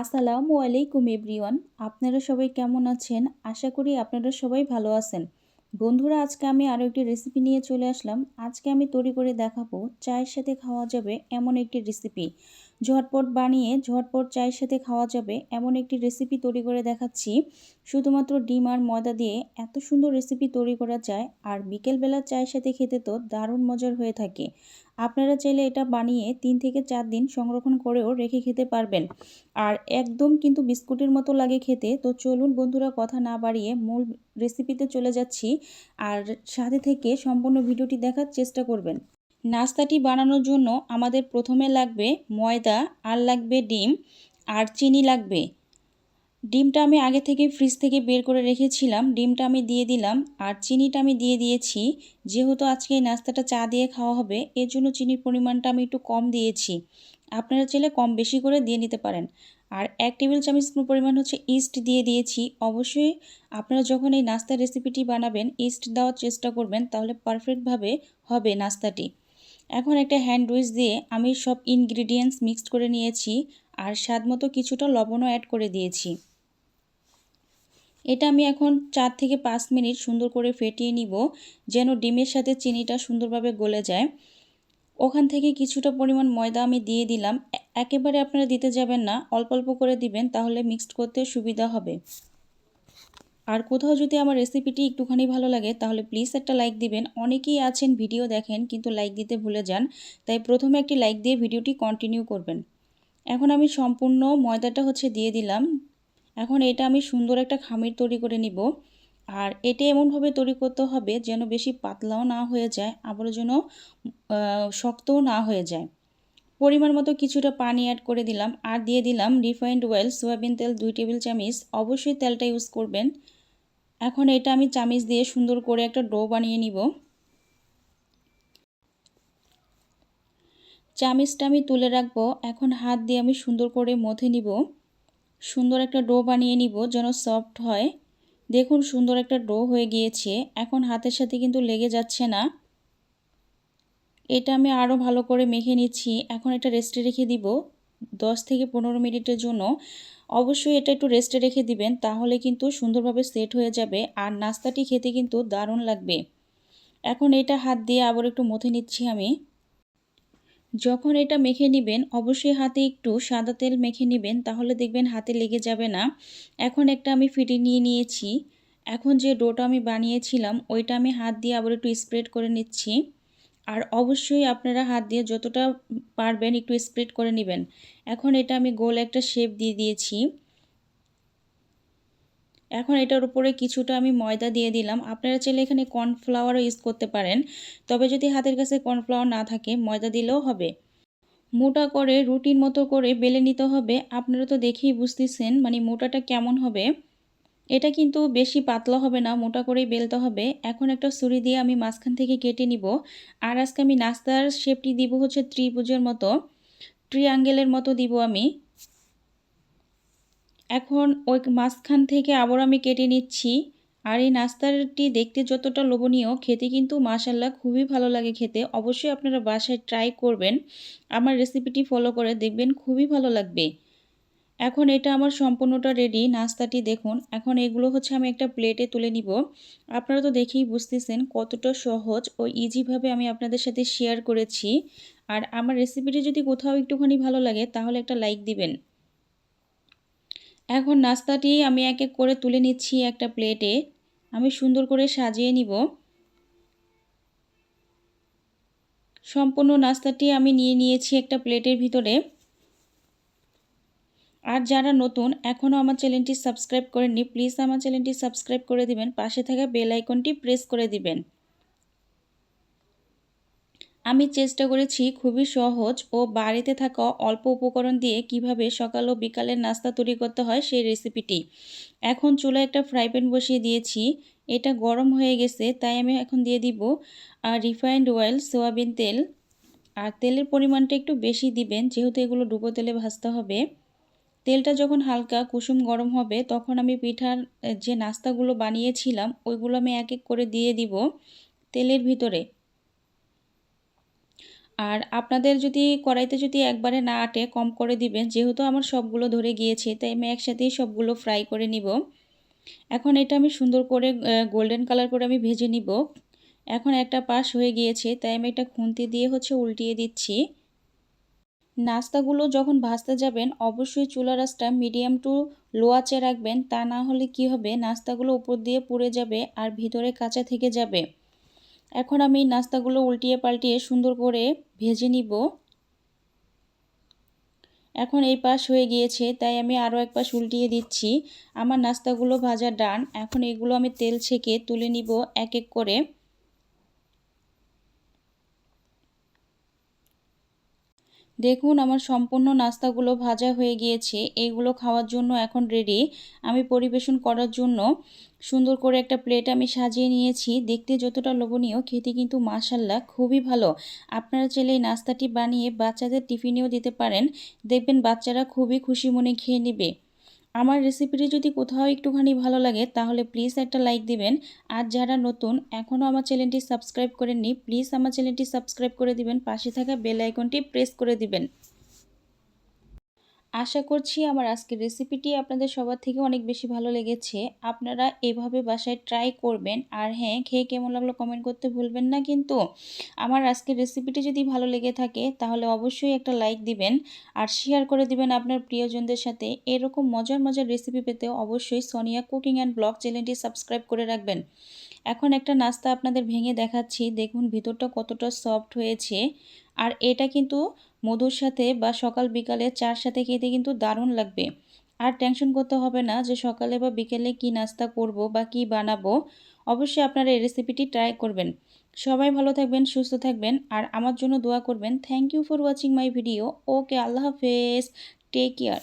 আসসালামু আলাইকুম এভরিওয়ান। আপনারা সবাই কেমন আছেন? আশা করি আপনারা সবাই ভালো আছেন। বন্ধুরা, আজকে আমি আরও একটি রেসিপি নিয়ে চলে আসলাম। আজকে আমি তৈরি করে দেখাবো, চায়ের সাথে খাওয়া যাবে এমন একটি রেসিপি ঝটপট বানিয়ে ঝটপট চায়ের সাথে খাওয়া যাবে এমন একটি রেসিপি তৈরি করে দেখাচ্ছি। শুধুমাত্র ডিম আর ময়দা দিয়ে এত সুন্দর রেসিপি তৈরি করা যায় আর বিকেলবেলা চায়ের সাথে খেতে তো দারুণ মজার হয়ে থাকে। আপনারা চাইলে এটা বানিয়ে তিন থেকে চার দিন সংরক্ষণ করেও রেখে খেতে পারবেন। আর একদম কিন্তু বিস্কুটের মতো লাগে খেতে। তো চলুন বন্ধুরা কথা না বাড়িয়ে মূল রেসিপিতে চলে যাচ্ছি। আর সাথে থেকে সম্পূর্ণ ভিডিওটি দেখার চেষ্টা করবেন। নাস্তাটি বানানোর জন্য আমাদের প্রথমে লাগবে ময়দা, আর লাগবে ডিম, আর চিনি লাগবে। ডিমটা আমি আগে থেকে ফ্রিজ থেকে বের করে রেখেছিলাম, ডিমটা আমি দিয়ে দিলাম, আর চিনিটা আমি দিয়ে দিয়েছি। যেহেতু আজকে এই নাস্তাটা চা দিয়ে খাওয়া হবে, এর জন্য চিনির পরিমাণটা আমি একটু কম দিয়েছি। আপনারা চাইলে কম বেশি করে দিয়ে নিতে পারেন। আর এক টেবিল চামচ পরিমাণ হচ্ছে ইস্ট দিয়ে দিয়েছি। অবশ্যই আপনারা যখন এই নাস্তার রেসিপিটি বানাবেন, ইস্ট দেওয়ার চেষ্টা করবেন, তাহলে পারফেক্টভাবে হবে নাস্তাটি। এখন একটা হ্যান্ড উইচ দিয়ে আমি সব ইনগ্রিডিয়েন্টস মিক্সড করে নিয়েছি আর স্বাদ মতো কিছুটা লবণও অ্যাড করে দিয়েছি। এটা আমি এখন চার থেকে পাঁচ মিনিট সুন্দর করে ফেটিয়ে নিব যেন ডিমের সাথে চিনিটা সুন্দরভাবে গলে যায়। ওখান থেকে কিছুটা পরিমাণ ময়দা আমি দিয়ে দিলাম। একেবারে আপনারা দিতে যাবেন না, অল্প অল্প করে দিবেন, তাহলে মিক্সড করতে সুবিধা হবে। আর কোথাও যদি আমার রেসিপিটি একটুখানি ভালো লাগে, তাহলে প্লিজ একটা লাইক দিবেন। অনেকেই আছেন ভিডিও দেখেন, কিন্তু লাইক দিতে ভুলে যান। তাই প্রথমে একটি লাইক দিয়ে ভিডিওটি কন্টিনিউ করবেন। এখন আমি সম্পূর্ণ ময়দাটা হচ্ছে দিয়ে দিলাম। এখন এটা আমি সুন্দর একটা খামির তৈরি করে নিব। আর এটা এমনভাবে তৈরি করতে হবে যেন বেশি পাতলাও না হয়ে যায় আবার যেন শক্তও না হয়ে যায়। পরিমাণ মতো কিছুটা পানি অ্যাড করে দিলাম। আর দিয়ে দিলাম রিফাইন্ড অয়েল সয়াবিন তেল, দুই টেবিল চামিচ। অবশ্যই তেলটা ইউজ করবেন। এখন এটা আমি চামিচ দিয়ে সুন্দর করে একটা ডো বানিয়ে নিব। চামিচটা আমি তুলে রাখব। এখন হাত দিয়ে আমি সুন্দর করে মথে নিব। সুন্দর একটা ডো বানিয়ে নিব যেন সফট হয়। দেখুন সুন্দর একটা ডো হয়ে গিয়েছে। এখন হাতের সাথে কিন্তু লেগে যাচ্ছে না। এটা আমি আরও ভালো করে মেখে নিচ্ছি। এখন এটা রেস্টে রেখে দিব। দশ থেকে পনেরো মিনিটের জন্য অবশ্যই এটা একটু রেস্টে রেখে দিবেন, তাহলে কিন্তু সুন্দরভাবে সেট হয়ে যাবে আর নাস্তাটি খেতে কিন্তু দারুণ লাগবে। এখন এটা হাত দিয়ে আবার একটু মথে নিচ্ছি আমি। যখন এটা মেখে নেবেন, অবশ্যই হাতে একটু সাদা তেল মেখে নেবেন, তাহলে দেখবেন হাতে লেগে যাবে না। এখন একটা আমি ফিটি নিয়ে নিয়েছি। এখন যে ডোটা আমি বানিয়েছিলাম, ওইটা আমি হাত দিয়ে আবার একটু স্প্রেড করে নিচ্ছি। আর অবশ্যই আপনারা হাত দিয়ে যতটা পারবেন একটু স্প্রেড করে নেবেন। এখন এটা আমি গোল একটা শেপ দিয়ে দিয়েছি। এখন এটার উপরে কিছুটা আমি ময়দা দিয়ে দিলাম। আপনারা চাইলে এখানে কর্নফ্লাওয়ারও ইউজ করতে পারেন। তবে যদি হাতের কাছে কর্নফ্লাওয়ার না থাকে, ময়দা দিলেও হবে। মোটা করে রুটির মতো করে বেলে নিতে হবে। আপনারা তো দেখেই বুঝতেছেন মানে মোটাটা কেমন হবে। এটা কিন্তু বেশি পাতলা হবে না, মোটা করেই বেলতে হবে। এখন একটা ছুরি দিয়ে আমি মাঝখান থেকে কেটে নিব। আর আজকে আমি নাস্তার শেপটি দিব হচ্ছে ত্রিভুজের মতো ট্রিয়াঙ্গেলের মতো দিব আমি। এখন ওই মাঝখান থেকে আবার আমি কেটে নিচ্ছি। আর এই নাস্তাটি দেখতে যতটা লোভনীয়, খেতে কিন্তু মাসাল্লাহ খুবই ভালো লাগে খেতে। অবশ্যই আপনারা বাসায় ট্রাই করবেন। আমার রেসিপিটি ফলো করে দেখবেন, খুবই ভালো লাগবে। এখন এটা আমার সম্পূর্ণটা রেডি নাস্তাটি দেখুন। এখন এগুলো হচ্ছে আমি একটা প্লেটে তুলে নিব। আপনারা তো দেখেই বুঝতেছেন কতটা সহজ ও ইজিভাবে আমি আপনাদের সাথে শেয়ার করেছি। আর আমার রেসিপিটি যদি কোথাও একটুখানি ভালো লাগে, তাহলে একটা লাইক দিবেন। এখন নাস্তাটি আমি এক এক করে তুলে নিচ্ছি একটা প্লেটে আমি সুন্দর করে সাজিয়ে নিব। সম্পূর্ণ নাস্তাটি আমি নিয়ে নিয়েছি একটা প্লেটের ভিতরে। আর যারা নতুন, এখনও আমার চ্যানেলটি সাবস্ক্রাইব করেননি, প্লিজ আমার চ্যানেলটি সাবস্ক্রাইব করে দিবেন। পাশে থাকা বেল আইকনটি প্রেস করে দিবেন। আমি চেষ্টা করেছি খুবই সহজ ও বাড়িতে থাকা অল্প উপকরণ দিয়ে কীভাবে সকাল ও বিকালের নাস্তা তৈরি করতে হয় সেই রেসিপিটি। এখন চুলা একটা ফ্রাই প্যান বসিয়ে দিয়েছি। এটা গরম হয়ে গেছে, তাই আমি এখন দিয়ে দিব রিফাইন্ড অয়েল, সোয়াবিন তেল। আর তেলের পরিমাণটা একটু বেশি দিবেন, যেহেতু এগুলো ডুবো তেলে ভাজতে হবে। তেলটা যখন হালকা কুসুম গরম হবে, তখন আমি পিঠার যে নাস্তাগুলো বানিয়েছিলাম, ওইগুলো আমি এক এক করে দিয়ে দিব তেলের ভিতরে। আর আপনাদের যদি কড়াইতে যদি একবারে না আটে, কম করে দিবেন, যেহেতু আমার সবগুলো ধরে গিয়েছে, তাই আমি একসাথেই সবগুলো ফ্রাই করে নিব। এখন এটা আমি সুন্দর করে গোল্ডেন কালার করে আমি ভেজে নিব। এখন একটা পাশ হয়ে গিয়েছে, তাই আমি এটা খুন্তি দিয়ে হচ্ছে উল্টিয়ে দিচ্ছি। নাস্তাগুলো যখন ভাজতে যাবেন, অবশ্যই চুলা রাসটা মিডিয়াম টু লো আঁচে রাখবেন। তা না হলে কি হবে, নাস্তাগুলো উপর দিয়ে পুড়ে যাবে আর ভিতরে কাঁচা থেকে যাবে। এখন আমি নাস্তাগুলো উল্টিয়ে পাল্টিয়ে সুন্দর করে ভেজে নিব। এখন এই পাশ হয়ে গিয়েছে, তাই আমি আরও এক পাশ উল্টিয়ে দিচ্ছি। আমার নাস্তাগুলো ভাজা ডান, এখন এগুলো আমি তেল ছেঁকে তুলে নিব এক এক করে। দেখুন, আমার সম্পূর্ণ নাস্তাগুলো ভাজা হয়ে গিয়েছে। এইগুলো খাওয়ার জন্য এখন রেডি আমি পরিবেশন করার জন্য সুন্দর করে একটা প্লেট আমি সাজিয়ে নিয়েছি। দেখতে যতটা লোভনীয়, খেতে কিন্তু মাশাল্লাহ খুবই ভালো। আপনারা চাইলে এই নাস্তাটি বানিয়ে বাচ্চাদের টিফিনেও দিতে পারেন। দেখবেন বাচ্চারা খুবই খুশি মনে খেয়ে নেবে। আমার রেসিপিটি যদি কোথাও একটুখানি ভালো লাগে, তাহলে প্লিজ একটা লাইক দিবেন। আর যারা নতুন এখনও আমার চ্যানেলটি সাবস্ক্রাইব করেননি প্লিজ আমার চ্যানেলটি সাবস্ক্রাইব করে দিবেন। পাশে থাকা বেল আইকনটি প্রেস করে দিবেন। আশা করছি আমার আজকের রেসিপিটি আপনাদের সবার থেকে অনেক বেশি ভালো লেগেছে। আপনারা এভাবে বাসায় ট্রাই করবেন। আর হ্যাঁ খেয়ে কেমন লাগল কমেন্ট করতে ভুলবেন না কিন্তু আমার আজকের রেসিপিটি যদি ভালো লেগে থাকে, তাহলে অবশ্যই একটা লাইক দিবেন আর শেয়ার করে দিবেন আপনার প্রিয়জনদের সাথে। এরকম মজার মজার রেসিপি পেতে অবশ্যই সোনিয়া কুকিং অ্যান্ড ব্লগ চ্যানেলটি সাবস্ক্রাইব করে রাখবেন। এখন একটা নাস্তা আপনাদের ভেঙে দেখাচ্ছি। দেখুন, ভিতরটা কতটা সফট হয়েছে। আর এটা কিন্তু মধুর সাথে বা সকাল বিকালে চার সাথে খেতে কিন্তু দারুণ লাগবে। আর টেনশন করতে হবে না যে সকালে বা বিকেলে কি নাস্তা করব বা কি বানাবো। অবশ্যই আপনারা এই রেসিপিটি ট্রাই করবেন। সবাই ভালো থাকবেন, সুস্থ থাকবেন। আর আমার জন্য দোয়া করবেন। Thank you for watching my video okay আল্লাহ হাফেজ। Take care